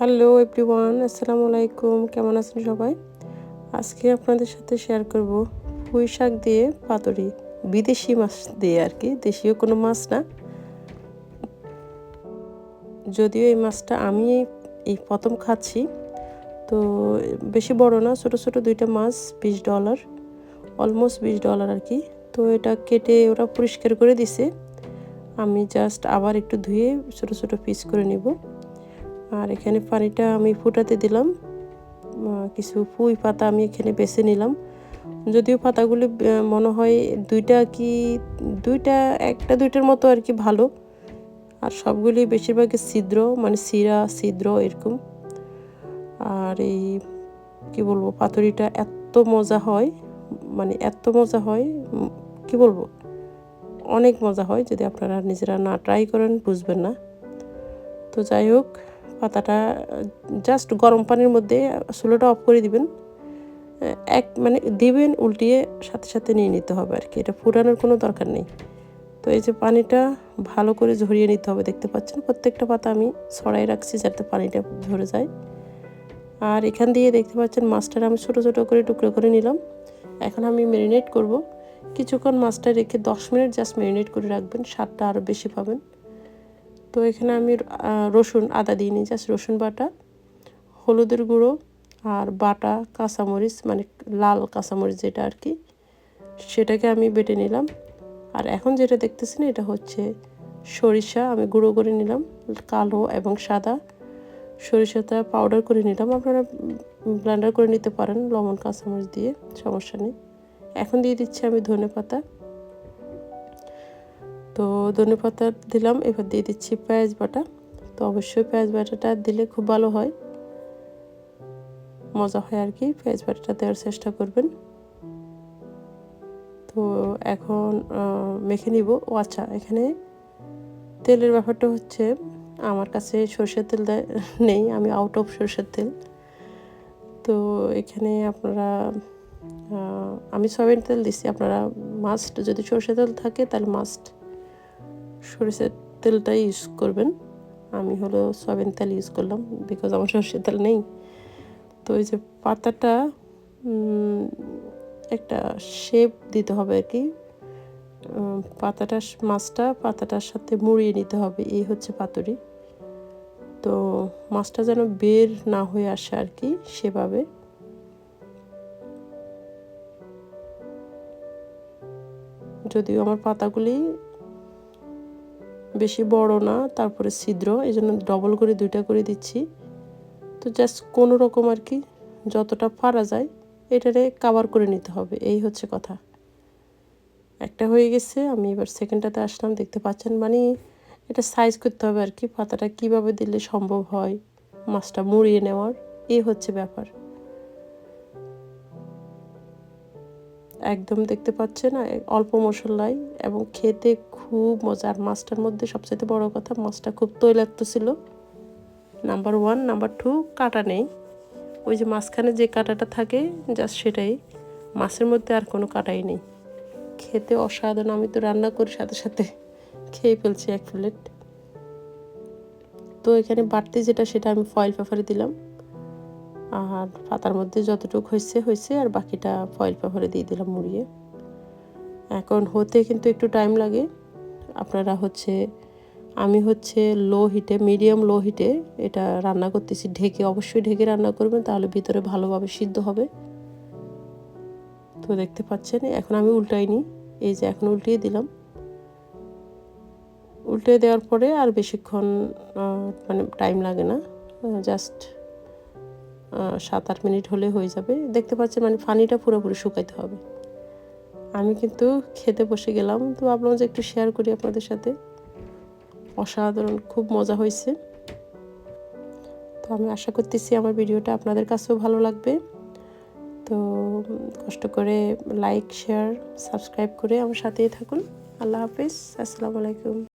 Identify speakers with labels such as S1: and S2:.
S1: Hello everyone আসসালামু আলাইকুম কেমন আছেন সবাই? আজকে আপনাদের সাথে শেয়ার করব পুঁই শাক দিয়ে পাতুরি। বিদেশি মাছ দিয়ে আর কি, দেশীয় কোনো মাছ না। যদিও এই মাছটা আমি এই প্রথম খাচ্ছি। তো বেশি বড় না, ছোট ছোট দুইটা মাছ, বিশ ডলার অলমোস্ট বিশ ডলার আর কি। তো এটা কেটে ওরা পরিষ্কার করে দিছে। আমি জাস্ট আবার একটু ধুয়ে ছোট ছোট পিস করে নিব। আর এখানে পানিটা আমি ফুটাতে দিলাম। কিছু পুঁই পাতা আমি এখানে বেছে নিলাম। যদিও পাতাগুলি মনে হয় দুইটা কি, দুইটা, একটা দুইটার মতো আর কি ভালো। আর সবগুলি বেশিরভাগই ছিদ্র মানে সিরা ছিদ্র এরকম। আর এই, কি বলব, পাতুরিটা এত মজা হয় মানে এত মজা হয়, কি বলব, অনেক মজা হয়। যদি আপনারা নিজেরা না ট্রাই করেন, বুঝবেন না। তো যাই হোক পাতাটা জাস্ট গরম পানির মধ্যে চুলোটা অফ করে দিবেন। এক মানে দিবেন, উল্টিয়ে সাথে সাথে নিয়ে নিতে হবে আর কি। এটা ফুটানোর কোনো দরকার নেই। তো এই যে পানিটা ভালো করে ঝরিয়ে নিতে হবে, দেখতে পাচ্ছেন? প্রত্যেকটা পাতা আমি ছড়াই রাখছি যাতে পানিটা ঝরে যায়। আর এখান দিয়ে দেখতে পাচ্ছেন মাছটা আমি ছোটো ছোটো করে টুকরো করে নিলাম। এখন আমি ম্যারিনেট করব। কিছুক্ষণ মাছটা রেখে দশ মিনিট জাস্ট ম্যারিনেট করে রাখবেন, স্বাদটা আরও বেশি পাবেন। তো এখানে আমি রসুন আদা দিইনি জাস্ট রসুন বাটা, হলুদের গুঁড়ো আর বাটা, কাঁচামরিচ মানে লাল কাঁচামরিচ যেটা আর কি, সেটাকে আমি বেটে নিলাম। আর এখন যেটা দেখতেছেন, এটা হচ্ছে সরিষা, আমি গুঁড়ো করে নিলাম, কালো এবং সাদা। সরিষাটা পাউডার করে নিলাম, আপনারা ব্লেন্ডার করে নিতে পারেন, লবণ, কাঁচামরিচ দিয়ে, সমস্যা নেই। এখন দিয়ে দিচ্ছি আমি ধনে পাতা তো ধনে পাতা দিলাম, এবার দিয়ে দিচ্ছি পেঁয়াজ বাটা। তো অবশ্যই পেঁয়াজ বাটাটা দিলে খুব ভালো হয়। মজা হয় আর কি, পেঁয়াজ বাটাটা দেওয়ার চেষ্টা করবেন। তো এখন মেখে নিব। ও আচ্ছা এখানে তেলের ব্যাপারটা হচ্ছে, আমার কাছে সর্ষের তেল নেই, আমি আউট অফ সর্ষের তেল। তো এখানে আপনারা আমি সয়াবিন তেল দিচ্ছি আপনারা মাস্ট যদি সর্ষের তেল থাকে তাহলে মাস্ট সরিষার তেলটাই ইউজ করবেন। আমি হলো সয়াবিন তেল ইউজ করলাম বিকজ আমার সরষের তেল নেই। তো এই যে পাতাটা একটা শেপ দিতে হবে আর কি। পাতাটা মাছটা পাতাটার সাথে মুড়িয়ে নিতে হবে, এই হচ্ছে পাতুরি। তো মাছটা যেন বের না হয়ে আসে আর কি সেভাবে। যদিও আমার পাতাগুলি বেশি বড় না, তারপরে ছিদ্র এই জন্য ডবল করে দুইটা করে দিচ্ছি। তো জাস্ট কোনো রকম আর কি, যতটা পারা যায়, এটারে কাভার করে নিতে হবে, এই হচ্ছে কথা। একটা হয়ে গেছে, আমি এবার সেকেন্ডটাতে আসলাম, দেখতে পাচ্ছেন মানে এটা সাইজ করতে হবে আর কি, পাতাটা কীভাবে দিলে সম্ভব হয়, মাছটা মুড়িয়ে নেওয়ার, এই হচ্ছে ব্যাপার। একদম দেখতে পাচ্ছে না অল্প মশলায় এবং খেতে খুব মজা। আর মাছটার মধ্যে সবচেয়ে বড় কথা, মাছটা খুব তৈলাক্ত ছিল। নাম্বার ওয়ান নাম্বার টু কাটা নেই। ওই যে মাঝখানে যে কাটাটা থাকে জাস্ট সেটাই। মাছের মধ্যে আর কোনো কাটাই নেই। খেতে অসাধারণ, আমি তো রান্না করি সাথে সাথে। খেয়ে ফেলছি এক প্লেট তো এখানে বাড়তি যেটা, সেটা আমি ফয়েল পেপারে দিলাম। আর পাতার মধ্যে যতটুকু হয়েছে হয়েছে, আর বাকিটা ফয়েল পেপারে দিয়ে দিলাম মুড়িয়ে। এখন হতে কিন্তু একটু টাইম লাগে। আপনারা হচ্ছে, আমি হচ্ছে লো হিটে মিডিয়াম লো হিটে এটা রান্না করতেছি। ঢেকে অবশ্যই ঢেকে রান্না করবেন, তাহলে ভিতরে ভালোভাবে সিদ্ধ হবে। তো দেখতে পাচ্ছেন, এখন আমি উল্টাইনি এই যে এখন উল্টিয়ে দিলাম। উল্টে দেওয়ার পরে আর বেশিক্ষণ মানে টাইম লাগে না। জাস্ট সাত আট মিনিট হলে হয়ে যাবে। দেখতে পাচ্ছেন মানে পানিটা পুরোপুরি শুকাইতে হবে। আমি কিন্তু খেতে বসে গেলাম, তো ভাবলাম যে একটু শেয়ার করি আপনাদের সাথে। অসাধারণ, খুব মজা হয়েছে। তো আমি আশা করতেছি আমার ভিডিওটা আপনাদের কাছেও ভালো লাগবে। তো কষ্ট করে লাইক শেয়ার সাবস্ক্রাইব করে আমার সাথেই থাকুন। আল্লাহ হাফিজ, আসসালামু আলাইকুম।